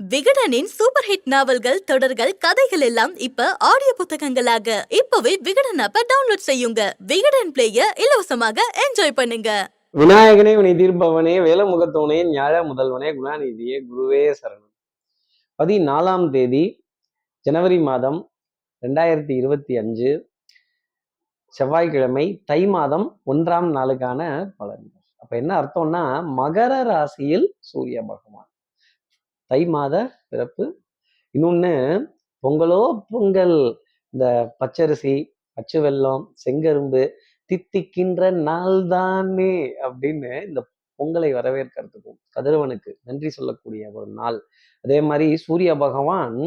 விகடனின் super hit நாவல்கள் தொடர்கள் கதைகள் எல்லாம் இப்ப ஆடியோ புத்தகங்களாக. இப்பவே விகடன் ஆப்ப டவுன்லோட் செய்யுங்க. விகடன் பிளேய இலவசமாக என்ஜாய் பண்ணுங்க. விநாயகனே வினை தீர்ப்பவனே வேலமுகத்தவனே ஞாழ முதல்வனே குணாநிதியே குருவே சரணம். பதினாலாம் தேதி ஜனவரி மாதம் ரெண்டாயிரத்தி இருபத்தி அஞ்சு செவ்வாய்க்கிழமை தை மாதம் ஒன்றாம் நாளுக்கான பலன்கள். அப்ப என்ன அர்த்தம்னா மகர ராசியில் சூரிய பகவான். தை மாத பிறப்பு. இன்னொன்று பொங்கலோ பொங்கல் இந்த பச்சரிசி பச்சை வெல்லம் செங்கரும்பு தித்திக்கின்ற நாள் தானே அப்படின்னு இந்த பொங்கலை வரவேற்கிறதுக்கும் கதிரவனுக்கு நன்றி சொல்லக்கூடிய ஒரு நாள். அதே மாதிரி சூரிய பகவான்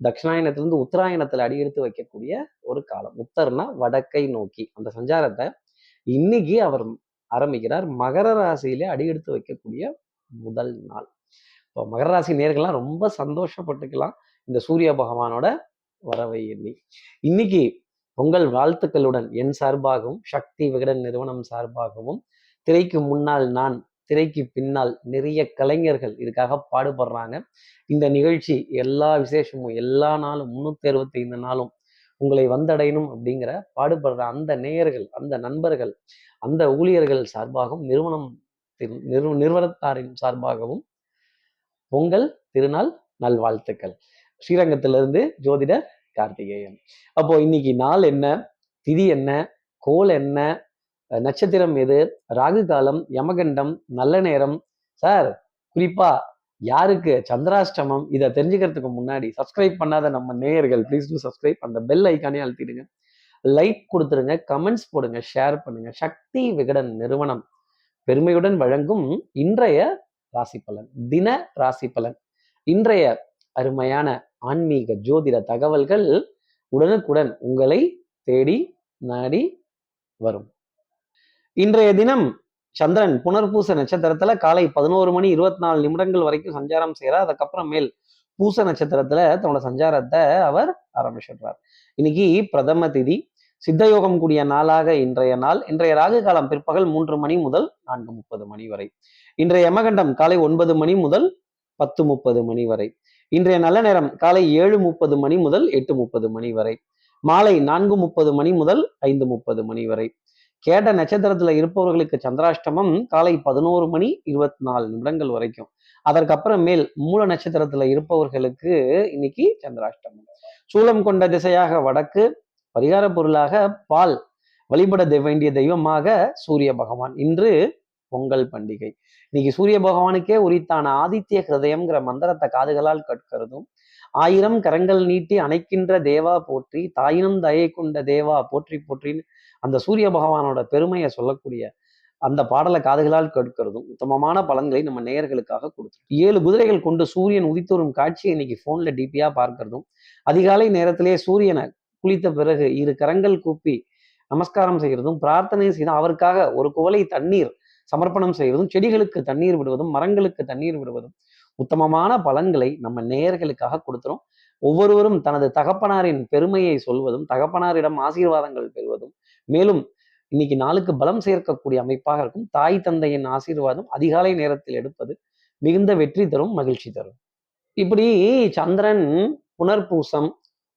தட்சிணாயனத்திலிருந்து உத்தராயணத்தில் அடியெடுத்து வைக்கக்கூடிய ஒரு காலம். உத்தர்னா வடக்கை நோக்கி. அந்த சஞ்சாரத்தை இன்னைக்கு அவர் ஆரம்பிக்கிறார். மகர ராசியிலே அடியெடுத்து வைக்கக்கூடிய முதல் நாள். இப்போ மகர ராசி நேர்கள்லாம் ரொம்ப சந்தோஷப்பட்டுக்கலாம் இந்த சூரிய பகவானோட வரவை எண்ணி. இன்னைக்கு உங்கள் வாழ்த்துக்களுடன் என் சார்பாகவும் சக்தி விகடன் நிறுவனம் சார்பாகவும் திரைக்கு முன்னால் நான் திரைக்கு பின்னால் நிறைய கலைஞர்கள் இதுக்காக பாடுபடுறாங்க. இந்த நிகழ்ச்சி எல்லா விசேஷமும் எல்லா நாளும் முன்னூத்தி அறுபத்தி ஐந்து நாளும் உங்களை வந்தடையணும் அப்படிங்கிற பாடுபடுற அந்த நேயர்கள் அந்த நண்பர்கள் அந்த ஊழியர்கள் சார்பாகவும் நிறுவனம் நிறுவ நிறுவனத்தாரின் சார்பாகவும் பொங்கல் திருநாள் நல்வாழ்த்துக்கள். ஸ்ரீரங்கத்திலிருந்து ஜோதிடர் கார்த்திகேயன். அப்போ இன்னைக்கு நாள் என்ன? திதி என்ன? கோல் என்ன? நட்சத்திரம் எது? ராகு காலம் யமகண்டம் நல்ல நேரம். சார் குறிப்பா யாருக்கு? சந்திராஷ்டமம். இதை தெரிஞ்சுக்கிறதுக்கு முன்னாடி சப்ஸ்கிரைப் பண்ணாத நம்ம நேயர்கள் ப்ளீஸ் டூ சப்ஸ்கிரைப் அந்த பெல் ஐக்கானே அழுத்திடுங்க. லைக் கொடுத்துருங்க கமெண்ட்ஸ் போடுங்க ஷேர் பண்ணுங்க. சக்தி விகடன் நிறுவனம். பெருமையுடன் வழங்கும் இன்றைய ராசி பலன். தின ராசி பலன். இன்றைய அருமையான ஆன்மீக ஜோதிட தகவல்கள் உடனுக்குடன் உங்களை தேடி நாடி வரும். இன்றைய தினம் சந்திரன் புனர்பூச நட்சத்திரத்துல காலை பதினோரு மணி இருபத்தி நாலு நிமிடங்கள் வரைக்கும் சஞ்சாரம் செய்கிறார் அதுக்கப்புறம் மேல் பூச நட்சத்திரத்துல தன்னோட சஞ்சாரத்தை அவர் ஆரம்பிச்சிடுறார். இன்னைக்கு பிரதம திதி. சித்தயோகம் கூடிய நாளாக இன்றைய நாள். இன்றைய ராகு காலம் பிற்பகல் மூன்று மணி முதல் நான்கு முப்பது மணி வரை. இன்றைய யமகண்டம் காலை ஒன்பது மணி முதல் பத்து முப்பது மணி வரை. இன்றைய நல்ல நேரம் காலை ஏழு முப்பது மணி முதல் எட்டு முப்பது மணி வரை. மாலை நான்கு முப்பது மணி முதல் ஐந்து முப்பது மணி வரை. கேட்ட நட்சத்திரத்துல இருப்பவர்களுக்கு சந்திராஷ்டமம் காலை பதினோரு மணி இருபத்தி நாலு நிமிடங்கள் வரைக்கும். அதற்கப்புறம் மேல் மூல நட்சத்திரத்துல இருப்பவர்களுக்கு இன்னைக்கு சந்திராஷ்டமம். சூலம் கொண்ட திசையாக வடக்கு பரிகார பொருளாக பால். வழிபட வேண்டிய தெய்வமாக சூரிய பகவான் இன்று பொங்கல் பண்டிகை. இன்னைக்கு சூரிய பகவானுக்கே உரித்தான ஆதித்ய ஹிருதயம்ங்கிற மந்திரத்தை காதுகளால் கற்கிறதும் ஆயிரம் கரங்கள் நீட்டி அணைக்கின்ற தேவா போற்றி தாயினும் தயை கொண்ட தேவா போற்றி போற்றின்னு அந்த சூரிய பகவானோட பெருமையை சொல்லக்கூடிய அந்த பாடலை காதுகளால் கேட்கிறதும் உத்தமமான பலன்களை நம்ம நேயர்களுக்காக கொடுத்துரும் ஏழு குதிரைகள் கொண்டு சூரியன் உதித்தோறும் காட்சியை இன்னைக்கு போன்ல டிபியா பார்க்கறதும் அதிகாலை நேரத்திலே சூரியனை குளித்த பிறகு இரு கரங்கள் கூப்பி நமஸ்காரம் செய்கிறதும் பிரார்த்தனை செய்து அவருக்காக ஒரு குவளை தண்ணீர் சமர்ப்பணம் செய்வதும் செடிகளுக்கு தண்ணீர் விடுவதும் மரங்களுக்கு தண்ணீர் விடுவதும் உத்தமமான பலன்களை நம்ம நேயர்களுக்காக கொடுத்துரும் ஒவ்வொருவரும் தனது தகப்பனாரின் பெருமையை சொல்வதும் தகப்பனாரிடம் ஆசீர்வாதங்கள் பெறுவதும் மேலும் இன்னைக்கு நாளுக்கு பலம் சேர்க்கக்கூடிய அமைப்பாக இருக்கும். தாய் தந்தையின் ஆசீர்வாதம் அதிகாலை நேரத்தில் எடுப்பது மிகுந்த வெற்றி தரும் மகிழ்ச்சி தரும். இப்படி சந்திரன் புனர்பூசம்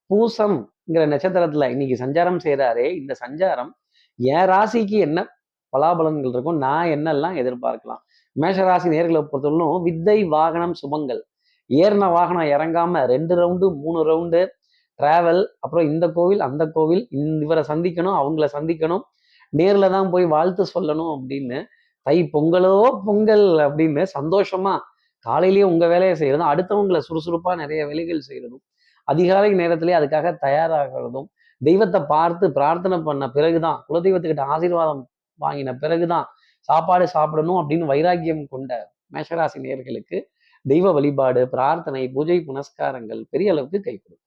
பூசம்ங்கிற நட்சத்திரத்துல இன்னைக்கு சஞ்சாரம் செய்யறாரே இந்த சஞ்சாரம் என் ராசிக்கு என்ன பலாபலன்கள் இருக்கும். நான் என்னெல்லாம் எதிர்பார்க்கலாம்? மேஷராசி நேர்களை பொறுத்தவரைக்கும் வித்தை வாகனம் சுபங்கள். ஏறின வாகனம் இறங்காம ரெண்டு ரவுண்டு மூணு ரவுண்டு டிராவல் அப்புறம் இந்த கோவில் அந்த கோவில் இவரை சந்திக்கணும் அவங்கள சந்திக்கணும் நேரில் தான் போய் வாழ்த்து சொல்லணும் அப்படின்னு தை பொங்கலோ பொங்கல் அப்படின்னு சந்தோஷமா காலையிலேயே உங்க வேலையை செய்யறதும் அடுத்தவங்களை சுறுசுறுப்பா நிறைய வேலைகள் செய்யறதும் அதிகாலை நேரத்திலேயே அதுக்காக தயாராகிறதும் தெய்வத்தை பார்த்து பிரார்த்தனை பண்ண பிறகுதான் குலதெய்வத்துக்கிட்ட ஆசீர்வாதம் வாங்கின பிறகுதான் சாப்பாடு சாப்பிடணும் அப்படின்னு வைராக்கியம் கொண்ட மேஷராசி நேர்களுக்கு தெய்வ வழிபாடு பிரார்த்தனை பூஜை புனஸ்காரங்கள் பெரிய அளவுக்கு கை கொடுக்கும்.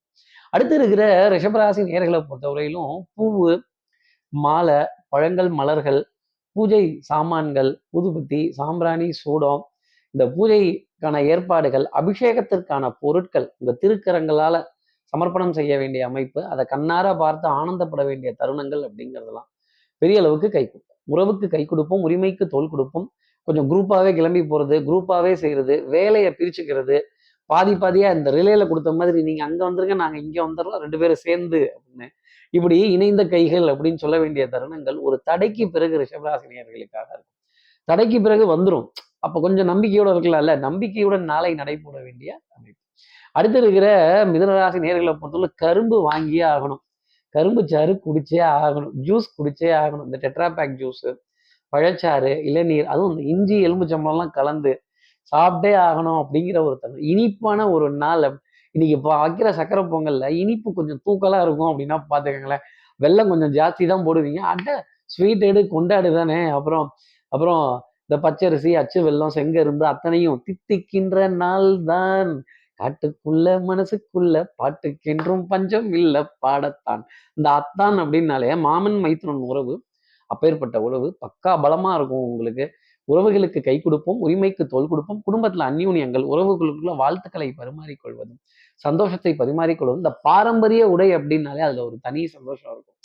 அடுத்து இருக்கிற ரிஷபராசி நேர்களை பொறுத்தவரையிலும் பூவு மாலை பழங்கள் மலர்கள் பூஜை சாமான்கள் புதுபத்தி சாம்பிராணி சூடம் இந்த பூஜைக்கான ஏற்பாடுகள் அபிஷேகத்திற்கான பொருட்கள் இந்த திருக்கரங்களால சமர்ப்பணம் செய்ய வேண்டிய அமைப்பு அதை கண்ணார பார்த்து ஆனந்தப்பட வேண்டிய தருணங்கள் அப்படிங்கிறதெல்லாம் பெரிய அளவுக்கு கை கொடுக்கும். உறவுக்கு கை கொடுப்போம் உரிமைக்கு தோல் கொடுப்போம். கொஞ்சம் குரூப்பாகவே கிளம்பி போகிறது குரூப்பாகவே செய்கிறது வேலையை பிரிச்சுக்கிறது. பாதி பாதியா இந்த ரிலேல கொடுத்த மாதிரி நீங்க அங்க வந்துருங்க நாங்க இங்க வந்துடுறோம் ரெண்டு பேரும் சேர்ந்து அப்படின்னு. இப்படி இணைந்த கைகள் அப்படின்னு சொல்ல வேண்டிய தருணங்கள் ஒரு தடைக்கு பிறகு ரிஷபராசினியர்களுக்காக இருக்கும். தடைக்கு பிறகு வந்துரும். அப்போ கொஞ்சம் நம்பிக்கையோட இருக்கலாம்ல. நம்பிக்கையுடன் நாளை நடைபோட வேண்டிய அமைப்பு. அடுத்து இருக்கிற மிதனராசி நேர்களை பொறுத்தவரை கரும்பு வாங்கியே ஆகணும். கரும்பு சாறு குடிச்சே ஆகணும் ஜூஸ் குடிச்சே ஆகணும். இந்த டெட்ராபேக் ஜூஸு பழச்சாறு இளநீர் அதுவும் இந்த இஞ்சி எலும்புச்சம்பளம்லாம் கலந்து சாப்பிட்டே ஆகணும் அப்படிங்கிற ஒரு தன்மை. இனிப்பான ஒரு நாள் இன்னைக்கு இப்போ வைக்கிற சக்கரை பொங்கல்ல இனிப்பு கொஞ்சம் தூக்கலாக இருக்கும் அப்படின்னா பார்த்துக்கோங்களேன். வெல்லம் கொஞ்சம் ஜாஸ்தி தான் போடுவீங்க. அட்டை ஸ்வீட் எடு கொண்டாடு தானே. அப்புறம் அப்புறம் இந்த பச்சரிசி அச்சு வெல்லம் செங்கரும்பு அத்தனையும் தித்திக்கின்ற நாள் தான். காட்டுக்குள்ள மனசுக்குள்ள பாட்டுக்கென்றும் பஞ்சம் இல்ல பாடத்தான். இந்த அத்தான் அப்படின்னாலே மாமன் மைத்துனன் உறவு அப்பேற்பட்ட உறவு பக்கா பலமா இருக்கும் உங்களுக்கு. உறவுகளுக்கு கை கொடுப்போம் உரிமைக்கு தோல் கொடுப்போம். குடும்பத்துல அந்யூன்யங்கள் உறவுகளுக்குள்ள வாழ்த்துக்களை பரிமாறிக்கொள்வதும் சந்தோஷத்தை பரிமாறிக்கொள்வதும் இந்த பாரம்பரிய உடை அப்படின்னாலே அதுல ஒரு தனி சந்தோஷம் இருக்கும்.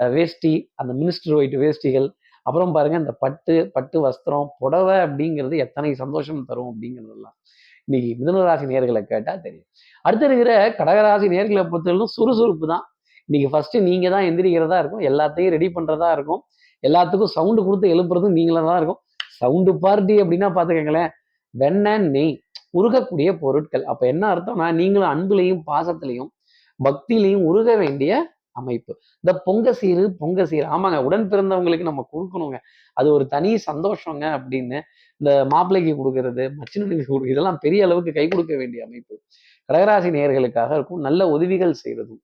வேஷ்டி அந்த மினிஸ்டர் ஒயிட் வேஷ்டிகள் அப்புறம் பாருங்க இந்த பட்டு பட்டு வஸ்திரம் புடவை அப்படிங்கிறது எத்தனை சந்தோஷம் தரும் அப்படிங்கிறதெல்லாம். இன்னைக்கு மிதனராசி நேர்களை கேட்டால் தெரியும். அடுத்து இருக்கிற கடகராசி நேர்களை பொறுத்தவரைக்கும் சுறுசுறுப்பு தான். இன்னைக்கு ஃபர்ஸ்ட் நீங்க தான் எந்திரிக்கிறதா இருக்கும். எல்லாத்தையும் ரெடி பண்றதா இருக்கும். எல்லாத்துக்கும் சவுண்டு கொடுத்து எழுப்புறதும் நீங்களா தான் இருக்கும். சவுண்டு பார்ட்டி அப்படின்னா பார்த்துக்கங்களேன் வெண்ணெய் நெய் உருகக்கூடிய பொருட்கள். அப்போ என்ன அர்த்தம்னா நீங்களும் அன்புலையும் பாசத்திலையும் பக்தியிலையும் உருக வேண்டிய அமைப்பு. இந்த பொங்க சீரு பொங்க சீரு. ஆமாங்க உடன் பிறந்தவங்களுக்கு நம்ம கொடுக்கணுங்க. அது ஒரு தனி சந்தோஷங்க அப்படின்னு இந்த மாப்பிள்ளைக்கு கொடுக்கறது மச்சினனுக்கு கொடுக்க இதெல்லாம் பெரிய அளவுக்கு கை கொடுக்க வேண்டிய அமைப்பு. கடகராசி நேயர்களுக்காக இருக்கும் நல்ல உதவிகள் செய்யறதும்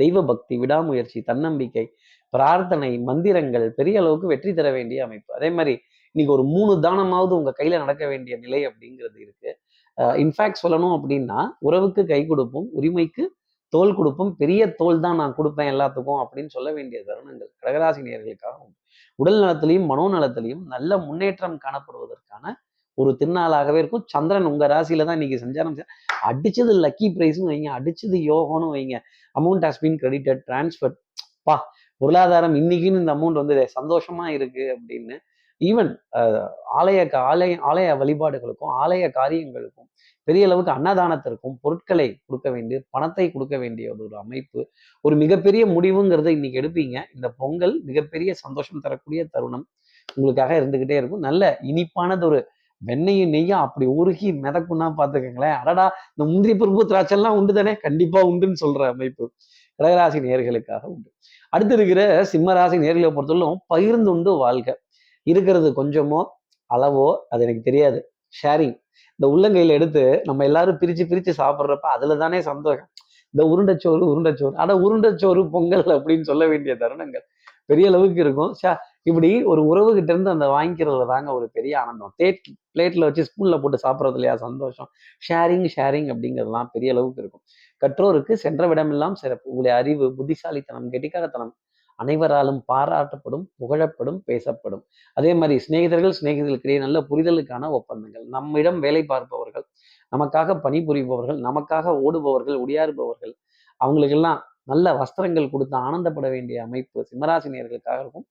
தெய்வ பக்தி விடாமுயற்சி தன்னம்பிக்கை பிரார்த்தனை மந்திரங்கள் பெரிய அளவுக்கு வெற்றி தர வேண்டிய அமைப்பு. அதே மாதிரி இன்னைக்கு ஒரு மூணு தானமாவது உங்க கையில நடக்க வேண்டிய நிலை அப்படிங்கிறது இருக்கு. இன்ஃபேக்ட் சொல்லணும் அப்படின்னா உறவுக்கு கை கொடுப்போம் உரிமைக்கு தோல் கொடுப்போம் பெரிய தோல் தான் நான் கொடுப்பேன் எல்லாத்துக்கும் அப்படின்னு சொல்ல வேண்டிய தருணங்கள். கடகராசி நேயர்களுக்காக உடல் நலத்திலையும் மனோநலத்திலையும் நல்ல முன்னேற்றம் காணப்படுவதற்கான ஒரு திருநாளாகவே இருக்கும். சந்திரன் உங்க ராசியில தான் இன்னைக்கு சஞ்சாரம் அடிச்சது லக்கி பிரைஸ்னு வைங்க அடிச்சது யோகம்னு வைங்க. Amount has been credited transfer பா பொருளாதாரம் இன்னைக்குன்னு இந்த அமௌண்ட் வந்து சந்தோஷமா இருக்கு அப்படின்னு. ஈவன் ஆலய கா- ஆலய ஆலய வழிபாடுகளுக்கும் ஆலய காரியங்களுக்கும் பெரிய அளவுக்கு அன்னதானத்திற்கும் பொருட்களை கொடுக்க வேண்டிய பணத்தை கொடுக்க வேண்டிய ஒரு ஒரு அமைப்பு ஒரு மிகப்பெரிய முடிவுங்கிறத இன்னைக்கு எடுப்பீங்க. இந்த பொங்கல் மிகப்பெரிய சந்தோஷம் தரக்கூடிய தருணம் உங்களுக்காக இருந்துகிட்டே இருக்கும். நல்ல இனிப்பானது ஒரு வெண்ணையும் நெய்யும் அப்படி உருகி மிதக்குன்னா பார்த்துக்கங்களேன். அடடா இந்த முந்திரி பருப்பு திராட்சைலாம் உண்டு தானே? கண்டிப்பா உண்டுன்னு சொல்ற அமைப்பு கடகராசி நேர்களுக்காக உண்டு. அடுத்து இருக்கிற சிம்மராசி நேர்களை பொறுத்தவரைக்கும் பகிர்ந்துண்டு வாழ்க. இருக்கிறது கொஞ்சமோ அளவோ அது எனக்கு தெரியாது. ஷேரிங் இந்த உள்ளங்கையில எடுத்து நம்ம எல்லாரும் பிரிச்சு பிரிச்சு சாப்பிட்றப்ப அதுல தானே சந்தோஷம். இந்த உருண்டைச்சோறு உருண்டைச்சோறு. ஆனா உருண்டைச்சோறு பொங்கல் அப்படின்னு சொல்ல வேண்டிய தருணங்கள் பெரிய அளவுக்கு இருக்கும். ஷா இப்படி ஒரு உறவு கிட்ட இருந்து அந்த வாங்கிக்கிறதுல தாங்க ஒரு பெரிய ஆனந்தம். தேட் பிளேட்ல வச்சு ஸ்பூன்ல போட்டு சாப்பிட்றது இல்லையா? சந்தோஷம். ஷேரிங் ஷேரிங் அப்படிங்கிறதுலாம் பெரிய அளவுக்கு இருக்கும். கற்றோருக்கு சென்ற விடமெல்லாம் சிறப்பு. உங்களுடைய அறிவு புத்திசாலித்தனம் கெட்டிக்காரத்தனம் அனைவராலும் பாராட்டப்படும் புகழப்படும் பேசப்படும். அதே மாதிரி சிநேகிதர்கள் சிநேகிதர்களுக்கிடையே நல்ல புரிதலுக்கான ஒப்பந்தங்கள். நம்மிடம் வேலை பார்ப்பவர்கள் நமக்காக பணிபுரிபவர்கள் நமக்காக ஓடுபவர்கள் உடியாறுபவர்கள் அவங்களுக்கெல்லாம் நல்ல வஸ்திரங்கள் கொடுத்து ஆனந்தப்பட வேண்டிய அமைப்பு சிம்மராசினியர்களுக்காக இருக்கும்.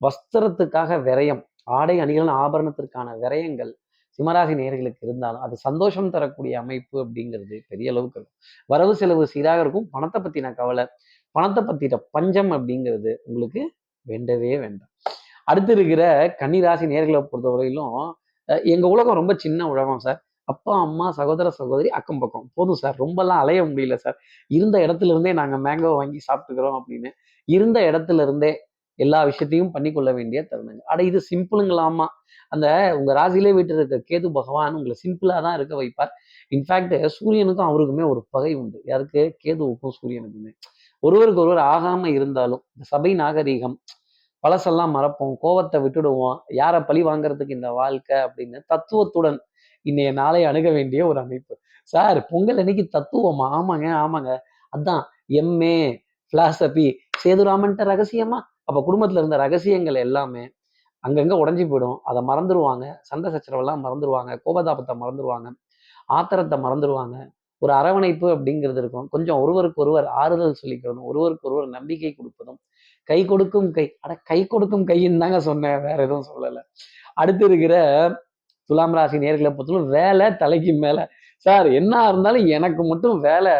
வஸ்திரத்துக்காக விரயம் ஆடை அணிகள் ஆபரணத்திற்கான விரயங்கள் சிம்மராசி நேயர்களுக்கு இருந்தாலும் அது சந்தோஷம் தரக்கூடிய அமைப்பு அப்படிங்கிறது பெரிய அளவுக்கு இருக்கும். வரவு செலவு சீராக இருக்கும். பணத்தை பத்தின கவலை பணத்தை பத்தின பஞ்சம் அப்படிங்கிறது உங்களுக்கு வேண்டவே வேண்டாம். அடுத்து இருக்கிற கன்னிராசி நேர்களை பொறுத்தவரையிலும் அஹ், எங்க உலகம் ரொம்ப சின்ன உலகம் சார். அப்பா அம்மா சகோதர சகோதரி அக்கம் பக்கம். போதும் சார். ரொம்பலாம் அலைய முடியல சார். இருந்த இடத்துல இருந்தே நாங்க மேங்கோ வாங்கி சாப்பிட்டுக்கிறோம் அப்படின்னு இருந்த இடத்துல இருந்தே எல்லா விஷயத்தையும் பண்ணிக்கொள்ள வேண்டிய தருணங்கள். அட இது சிம்பிளுங்களாமா? அந்த உங்க ராசியிலே வீட்டில் இருக்க கேது பகவான் உங்களை சிம்பிளா தான் இருக்க வைப்பார். இன்ஃபேக்ட் சூரியனுக்கும் அவருக்குமே ஒரு பகை உண்டு. யாருக்கு? கேதுவுக்கும் சூரியனுக்குமே. ஒருவருக்கு ஒருவர் ஆகாம இருந்தாலும் இந்த சபை நாகரீகம் பழசெல்லாம் மறப்போம் கோவத்தை விட்டுடுவோம் யாரை பழி வாங்குறதுக்கு இந்த வாழ்க்கை அப்படின்னு தத்துவத்துடன் இன்னைய நாளை அணுக வேண்டிய ஒரு அமைப்பு. சார் பொங்கல் அன்னைக்கு தத்துவமா ஆமாங்க ஆமாங்க. அதான் எம்ஏ பிலாசபி சேதுராமன்ட்ட ரகசியமா? அப்ப குடும்பத்துல இருந்த ரகசியங்கள் எல்லாமே அங்கங்க உடஞ்சி போயிடும். அதை மறந்துடுவாங்க சண்டை சச்சரவெல்லாம் மறந்துடுவாங்க கோபதாபத்தை மறந்துடுவாங்க ஆத்திரத்தை மறந்துடுவாங்க ஒரு அரவணைப்பு அப்படிங்கிறது இருக்கும். கொஞ்சம் ஒருவருக்கு ஒருவர் ஆறுதல் சொல்லிக்கிறதும் ஒருவருக்கு ஒருவர் நம்பிக்கை கொடுப்பதும் கை கொடுக்கும் கை அட கை கொடுக்கும் கைன்னு தாங்க சொன்னேன் வேற எதுவும் சொல்லலை. அடுத்து இருக்கிற துலாம் ராசி நேர்களை பொறுத்தவரை வேலை தலைக்கு மேல. சார் என்ன இருந்தாலும் எனக்கு மட்டும் வேலை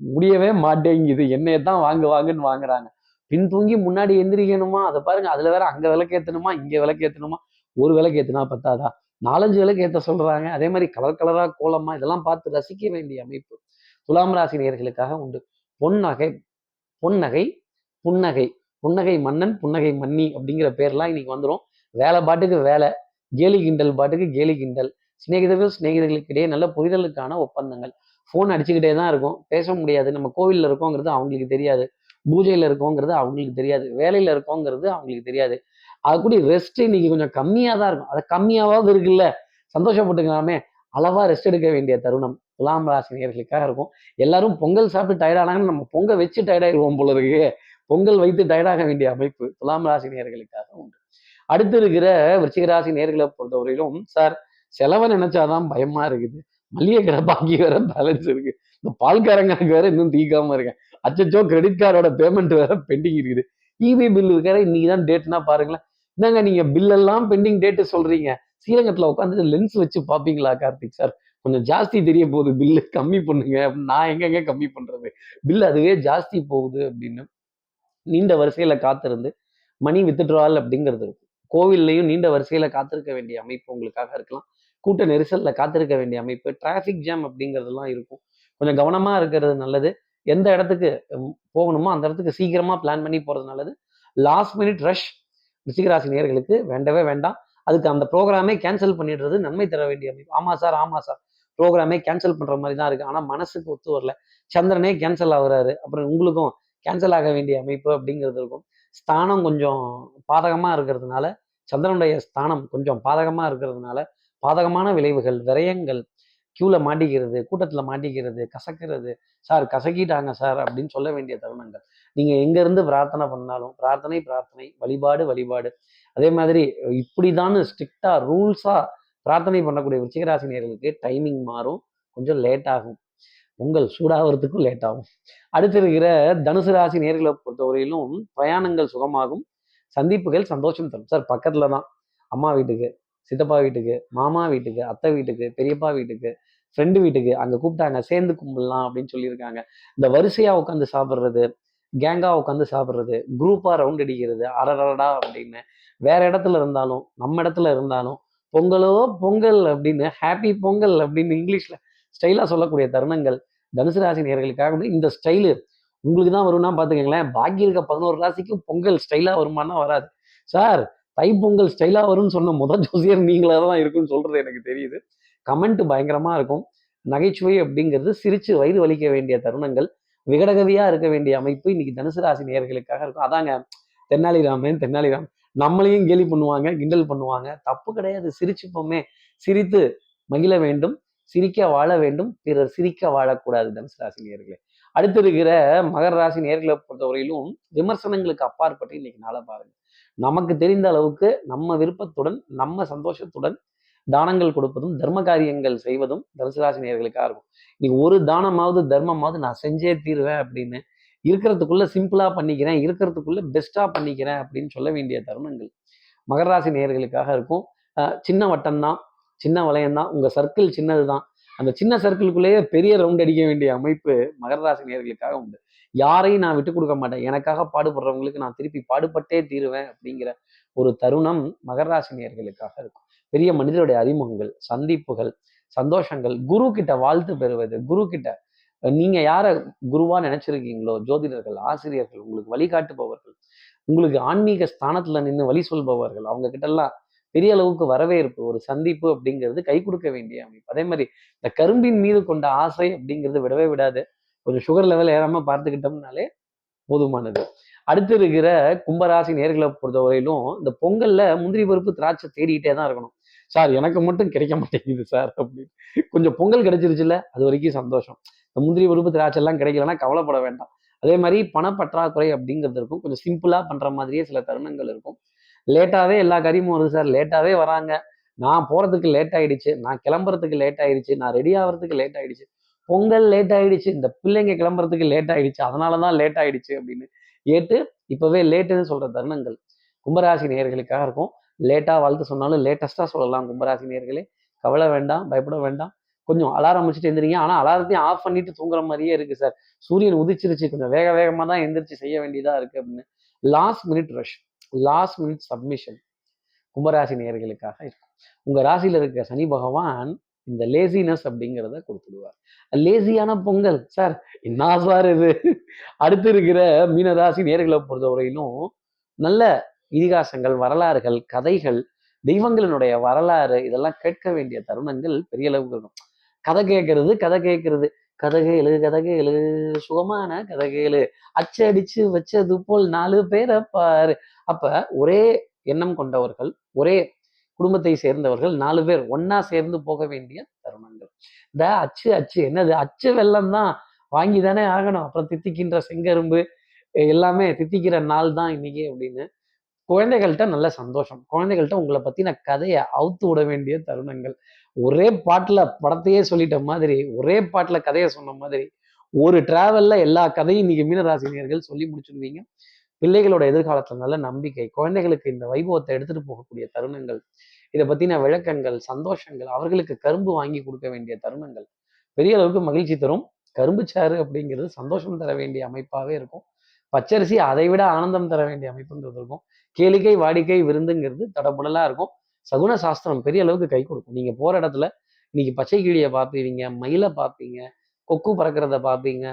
முடியவே மாட்டேங்குது. என்னைய தான் வாங்கு வாங்குன்னு வாங்குறாங்க. பின் தூங்கி முன்னாடி எந்திரிக்கணுமா? அதை பாருங்க. அதுல வேற அங்க விளக்கேத்தணுமா? இங்க விளக்கேத்தணுமா? ஒரு விளக்கேத்துனா பத்தாதா? நாலஞ்சு விளக்கு ஏத்த சொல்றாங்க. அதே மாதிரி கலர் கலரா கோலமா இதெல்லாம் பார்த்து ரசிக்க வேண்டிய அமைப்பு துலாம் ராசி நேர்களுக்காக உண்டு. பொன்னகை பொன்னகை புன்னகை. புன்னகை மன்னன் புன்னகை மன்னி அப்படிங்கிற பேர்லாம் இன்னைக்கு வந்துடும் வேலை பாட்டுக்கு வேலை கேலி கிண்டல் பாட்டுக்கு கேலி கிண்டல். சிநேகிதர்கள் சிநேகிதர்களுக்கு இடையே நல்ல புரிதலுக்கான ஒப்பந்தங்கள். ஃபோன் அடிச்சுக்கிட்டே தான் இருக்கும். பேச முடியாது. நம்ம கோவிலில் இருக்கோங்கிறது அவங்களுக்கு தெரியாது. பூஜையில் இருக்கோங்கிறது அவங்களுக்கு தெரியாது. வேலையில் இருக்கோங்கிறது அவங்களுக்கு தெரியாது. அது கூட ரெஸ்ட் இன்னைக்கு கொஞ்சம் கம்மியாக தான் இருக்கும். அது கம்மியாவது இருக்குல்ல? சந்தோஷப்பட்டுக்கலாமே. அளவாக ரெஸ்ட் எடுக்க வேண்டிய தருணம். துலாம் ராசி நேயர்களுக்காக இருக்கும். எல்லாரும் பொங்கல் சாப்பிட்டு டயர்டானாங்கன்னு நம்ம பொங்கல் வச்சு டயர்டாயிருவோம் போல இருக்கு. பொங்கல் வைத்து டயர்டாக வேண்டிய அமைப்பு துலாம் ராசி நேர்களுக்காக உண்டு. அடுத்து இருக்கிற விருச்சிக ராசி நேர்களை பொறுத்தவரையிலும் சார் செலவை நினைச்சாதான் பயமா இருக்குது. மளிகை கடை பாக்கி வேற பேலன்ஸ் இருக்கு. இந்த பால்காரங்களுக்கு வேற இன்னும் தீக்காம இருக்கேன். அச்சச்சோ கிரெடிட் கார்டோட பேமெண்ட் வேற பெண்டிங் இருக்குது. இபி பில் வேற இன்னைக்கு தான் டேட்னா பாருங்களேன். என்னங்க நீங்க பில்லெல்லாம் பெண்டிங் டேட்டு சொல்றீங்க? ஸ்ரீரங்கத்துல உட்காந்துட்டு லென்ஸ் வச்சு பாப்பீங்களா கார்த்திக் சார் கொஞ்சம் ஜாஸ்தி தெரிய போகுது பில்லு கம்மி பண்ணுங்க. நான் எங்கெங்க கம்மி பண்றது? பில் அதுவே ஜாஸ்தி போகுது அப்படின்னு நீண்ட வரிசையில காத்திருந்து மணி வித்துட்ரால் அப்படிங்கிறது இருக்கும் கோவில்லையும் நீண்ட வரிசையில காத்திருக்க வேண்டிய அமைப்பு உங்களுக்காக இருக்கலாம். கூட்ட நெரிசல்ல காத்திருக்க வேண்டிய அமைப்பு டிராஃபிக் ஜாம் அப்படிங்கிறதுலாம் இருக்கும். கொஞ்சம் கவனமா இருக்கிறது நல்லது. எந்த இடத்துக்கு போகணுமோ அந்த இடத்துக்கு சீக்கிரமா பிளான் பண்ணி போறது நல்லது. லாஸ்ட் மினிட் ரஷ் ரிஷிகராசி நேர்களுக்கு வேண்டவே வேண்டாம். அதுக்கு அந்த ப்ரோக்ராமே கேன்சல் பண்ணிடுறது நன்மை தர வேண்டிய அமைப்பு. ஆமா சார் ஆமா சார். ப்ரோக்ராமே கேன்சல் பண்ற மாதிரி தான் இருக்கு. ஆனா மனசுக்கு ஒத்து வரல. சந்திரனே கேன்சல் ஆகுறாரு. அப்புறம் உங்களுக்கும் கேன்சல் ஆக வேண்டிய அமைப்பு அப்படிங்கிறது இருக்கும். ஸ்தானம் கொஞ்சம் பாதகமா இருக்கிறதுனால சந்திரனுடைய ஸ்தானம் கொஞ்சம் பாதகமா இருக்கிறதுனால பாதகமான விளைவுகள் விரயங்கள் கியூல மாட்டிக்கிறது கூட்டத்துல மாட்டிக்கிறது கசக்கிறது. சார் கசக்கிட்டாங்க சார் அப்படின்னு சொல்ல வேண்டிய தருணங்கள். நீங்க எங்க இருந்து பிரார்த்தனை பண்ணாலும் பிரார்த்தனை பிரார்த்தனை வழிபாடு வழிபாடு. அதே மாதிரி இப்படிதான் ஸ்ட்ரிக்டா ரூல்ஸா பிரார்த்தனை பண்ணக்கூடிய விருச்சிகராசி நேர்களுக்கு டைமிங் மாறும். கொஞ்சம் லேட் ஆகும். உங்கள் சூடாகிறதுக்கும் லேட் ஆகும். அடுத்து இருக்கிற தனுசு ராசி நேர்களை பொறுத்தவரையிலும் பிரயாணங்கள் சுகமாகும். சந்திப்புகள் சந்தோஷம் தரும். சார் பக்கத்துல தான். அம்மா வீட்டுக்கு சித்தப்பா வீட்டுக்கு மாமா வீட்டுக்கு அத்தை வீட்டுக்கு பெரியப்பா வீட்டுக்கு ஃப்ரெண்டு வீட்டுக்கு அங்க கூப்பிட்டாங்க சேர்ந்து கும்பிடலாம் அப்படின்னு சொல்லியிருக்காங்க. இந்த வரிசையா உட்காந்து சாப்பிட்றது கேங்காக உட்காந்து சாப்பிட்றது குரூப்பாக ரவுண்ட் அடிக்கிறது அரடா அப்படின்னு வேற இடத்துல இருந்தாலும் நம்ம இடத்துல இருந்தாலும் பொங்கலோ பொங்கல் அப்படின்னு ஹாப்பி பொங்கல் அப்படின்னு இங்கிலீஷில் ஸ்டைலாக சொல்லக்கூடிய தருணங்கள் தனுசு ராசி நேர்களுக்காக வந்து இந்த ஸ்டைலு உங்களுக்கு தான் வரும்னா பார்த்துக்கங்களேன். பாக்கி இருக்க பதினோரு ராசிக்கும் பொங்கல் ஸ்டைலாக வருமானா வராது. சார் தைப்பொங்கல் ஸ்டைலாக வரும்னு சொன்ன முதல் ஜோசியர் நீங்களாக தான் இருக்குன்னு சொல்கிறது எனக்கு தெரியுது. கமெண்ட் பயங்கரமாக இருக்கும். நகைச்சுவை அப்படிங்கிறது சிரித்து வயிறு வலிக்க வேண்டிய தருணங்கள். விகடகதியா இருக்க வேண்டிய அமைப்பு இன்னைக்கு தனுசு ராசி நேர்களுக்காக இருக்கும். அதாங்க தென்னாலிராமன் தென்னாலிராம் நம்மளையும் கேலி பண்ணுவாங்க கிண்டல் பண்ணுவாங்க. தப்பு கிடையாது. சிரிச்சுப்போமே. சிரித்து மகிழ வேண்டும். சிரிக்க வாழ வேண்டும். பிறர் சிரிக்க வாழக்கூடாது தனுசு ராசி நேர்களே அடுத்து இருக்கிற மகர ராசி நேர்களை பொறுத்தவரையிலும் விமர்சனங்களுக்கு அப்பாற்பட்டு இன்னைக்கு நாளை பாருங்க. நமக்கு தெரிந்த அளவுக்கு நம்ம விருப்பத்துடன் நம்ம சந்தோஷத்துடன் தானங்கள் கொடுப்பதும் தர்ம காரியங்கள் செய்வதும் தனுசுராசி நேர்களுக்காக நேயர்களுக்காக இருக்கும். இன்னைக்கு ஒரு தானமாவது தர்மமாவது நான் செஞ்சே தீருவேன் அப்படின்னு இருக்கிறதுக்குள்ள சிம்பிளா பண்ணிக்கிறேன் இருக்கிறதுக்குள்ள பெஸ்டா பண்ணிக்கிறேன் அப்படின்னு சொல்ல வேண்டிய தருணங்கள் மகர ராசி நேயர்களுக்காக இருக்கும். அஹ் சின்ன வட்டம் தான் சின்ன வளையம் தான் உங்க சர்க்கிள் சின்னது தான் அந்த சின்ன சர்க்கிள்குள்ளேயே பெரிய ரவுண்ட் அடிக்க வேண்டிய அமைப்பு மகர ராசி நேயர்களுக்காக உண்டு. யாரையும் நான் விட்டு கொடுக்க மாட்டேன். எனக்காக பாடுபடுறவங்களுக்கு நான் திருப்பி பாடுபட்டே தீருவேன் அப்படிங்கிற ஒரு தருணம் மகர ராசி நேயர்களுக்காக இருக்கும். பெரிய மனிதருடைய அறிமுகங்கள் சந்திப்புகள் சந்தோஷங்கள் குரு கிட்ட வாழ்த்து பெறுவது குரு கிட்ட நீங்க யார குருவா நினைச்சிருக்கீங்களோ ஜோதிடர்கள் ஆசிரியர்கள் உங்களுக்கு வழிகாட்டுபவர்கள் உங்களுக்கு ஆன்மீக ஸ்தானத்துல நின்று வழி சொல்பவர்கள் அவங்க கிட்ட எல்லாம் பெரிய அளவுக்கு வரவேற்பு ஒரு சந்திப்பு அப்படிங்கிறது கை கொடுக்க வேண்டிய அமைப்பு. அதே மாதிரி இந்த கரும்பின் மீது கொண்ட ஆசை அப்படிங்கிறது விடவே விடாது. கொஞ்சம் சுகர் லெவல் ஏறாம பார்த்துக்கிட்டோம்னாலே போதுமானது. அடுத்து இருக்கிற கும்பராசி நேர்களை பொறுத்தவரையிலும் இந்த பொங்கல்ல முந்திரி பருப்பு திராட்சை தேடிக்கிட்டே தான் இருக்கணும். சார் எனக்கு மட்டும் கிடைக்க மாட்டேங்குது சார் அப்படின்னு. கொஞ்சம் பொங்கல் கிடைச்சிருச்சுல்ல அது வரைக்கும் சந்தோஷம். இந்த முந்திரி உறுப்பு திராட்சை எல்லாம் கிடைக்கலன்னா கவலைப்பட வேண்டாம். அதே மாதிரி பணப்பற்றாக்குறை அப்படிங்கிறது இருக்கும். கொஞ்சம் சிம்பிளாக பண்ணுற மாதிரியே சில தருணங்கள் இருக்கும். லேட்டாகவே எல்லா காரியமும் வருது சார். லேட்டாகவே வராங்க. நான் போகிறதுக்கு லேட் ஆகிடுச்சு நான் கிளம்புறதுக்கு லேட் ஆகிடுச்சு நான் ரெடி ஆகிறதுக்கு லேட் ஆகிடுச்சு பொங்கல் லேட் ஆகிடுச்சு இந்த பிள்ளைங்க கிளம்புறதுக்கு லேட் ஆகிடுச்சு அதனால தான் லேட் ஆகிடுச்சு அப்படின்னு ஏட்டு இப்போவே லேட்டுன்னு சொல்கிற தருணங்கள். கும்பராசி நேயர்களுக்காக இருக்கும். லேட்டாக வாழ்த்து சொன்னாலும் லேட்டஸ்ட்டாக சொல்லலாம் கும்பராசி நேர்களே கவலை வேண்டாம் பயப்பட வேண்டாம். கொஞ்சம் அலாரம் வச்சுட்டு எந்திரிங்க. ஆனால் அலாரத்தையும் ஆஃப் பண்ணிட்டு தூங்குற மாதிரியே இருக்குது சார் சூரியன் உதிச்சிருச்சு. கொஞ்சம் வேக வேகமாக தான் எந்திரிச்சு செய்ய வேண்டியதாக இருக்குது அப்படின்னு. Last minute rush last minute submission கும்பராசி நேயர்களுக்காக இருக்கும். உங்கள் ராசியில் இருக்க சனி பகவான் இந்த லேசினஸ் அப்படிங்கிறத கொடுத்துடுவார். லேசியான பொங்கல் சார் என்ன சார் இது? அடுத்து இருக்கிற மீனராசி நேர்களை பொறுத்தவரையிலும் நல்ல இதிகாசங்கள் வரலாறுகள் கதைகள் தெய்வங்களினுடைய வரலாறு இதெல்லாம் கேட்க வேண்டிய தருணங்கள் பெரிய அளவுக்கு இருக்கும். கதை கேட்கறது கதை கேட்கறது. கதை கேளு சுகமான கதை அச்சடிச்சு வச்சது போல் நாலு பேரை பாரு. அப்ப ஒரே எண்ணம் கொண்டவர்கள் ஒரே குடும்பத்தை சேர்ந்தவர்கள் நாலு பேர் ஒன்னா சேர்ந்து போக வேண்டிய தருணங்கள். இந்த அச்சு அச்சு என்னது? அச்சு வெள்ளம் தான் வாங்கி தானே ஆகணும். அப்புறம் தித்திக்கின்ற செங்கரும்பு எல்லாமே தித்திக்கிற நாள் தான் இன்னைக்கு அப்படின்னு குழந்தைகள்கிட்ட நல்ல சந்தோஷம். குழந்தைகள்கிட்ட உங்களை பத்தின கதையை அவுத்து விட வேண்டிய தருணங்கள். ஒரே பாட்டுல படத்தையே சொல்லிட்ட மாதிரி ஒரே பாட்டுல கதையை சொன்ன மாதிரி ஒரு டிராவலில் எல்லா கதையும் இன்னைக்கு மீனராசினியர்கள் சொல்லி முடிச்சிடுவீங்க பிள்ளைகளோட எதிர்காலத்துல நல்ல நம்பிக்கை குழந்தைகளுக்கு இந்த வைபவத்தை எடுத்துட்டு போகக்கூடிய தருணங்கள் இதை பத்தின விளக்கங்கள் சந்தோஷங்கள் அவர்களுக்கு கரும்பு வாங்கி கொடுக்க வேண்டிய தருணங்கள். பெரிய அளவுக்கு மகிழ்ச்சி தரும். கரும்பு சாறு அப்படிங்கிறது சந்தோஷம் தர வேண்டிய அமைப்பாகவே இருக்கும். பச்சரிசி அதை விட ஆனந்தம் தர வேண்டிய அமைப்புன்றது இருக்கும். கேளிக்கை வாடிக்கை விருந்துங்கிறது தடபுடலாக இருக்கும். சகுன சாஸ்திரம் பெரிய அளவுக்கு கை கொடுக்கும். நீங்கள் போகிற இடத்துல இன்னைக்கு பச்சை கிளியை பார்ப்பீங்க மயிலை பார்ப்பீங்க கொக்கு பறக்கிறத பார்ப்பீங்க.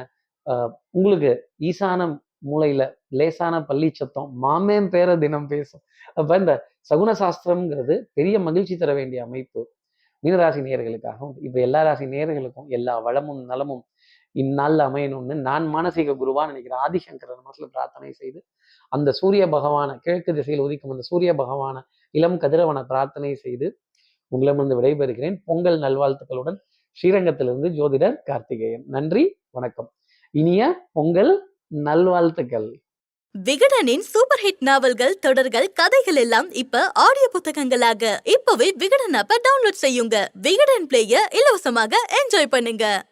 உங்களுக்கு ஈசான மூலையில லேசான பள்ளி சத்தம் மாமேன் பேர தினம் பேசும். அப்ப இந்த சகுன சாஸ்திரம்ங்கிறது பெரிய மகிழ்ச்சி தர வேண்டிய அமைப்பு. மீனராசி நேர்களுக்காகவும் இப்ப எல்லா ராசி நேர்களுக்கும் எல்லா வளமும் நலமும் இந்நாள் அமையணும்னு நான் மானசீக குருவா நினைக்கிறேன். ஆதிசங்கர மனசுல பிரார்த்தனை செய்து அந்த சூரிய பகவான கிழக்கு திசையில் உதிக்கும் அந்த சூரிய பகவான இளம் கதிரவன பிரார்த்தனை செய்து உங்களிடமிருந்து விடைபெறுகிறேன். பொங்கல் நல்வாழ்த்துக்களுடன் ஸ்ரீரங்கத்திலிருந்து ஜோதிடர் கார்த்திகேயன். நன்றி வணக்கம். இனிய பொங்கல் நல்வாழ்த்துக்கள். விகடனின் சூப்பர் ஹிட் நாவல்கள் தொடர்கள் கதைகள் எல்லாம் இப்ப ஆடியோ புத்தகங்களாக. இப்பவே விகடன் ஆப்ப டவுன்லோட் செய்யுங்க. விகடன் பிளேய இலவசமாக என்ஜாய் பண்ணுங்க.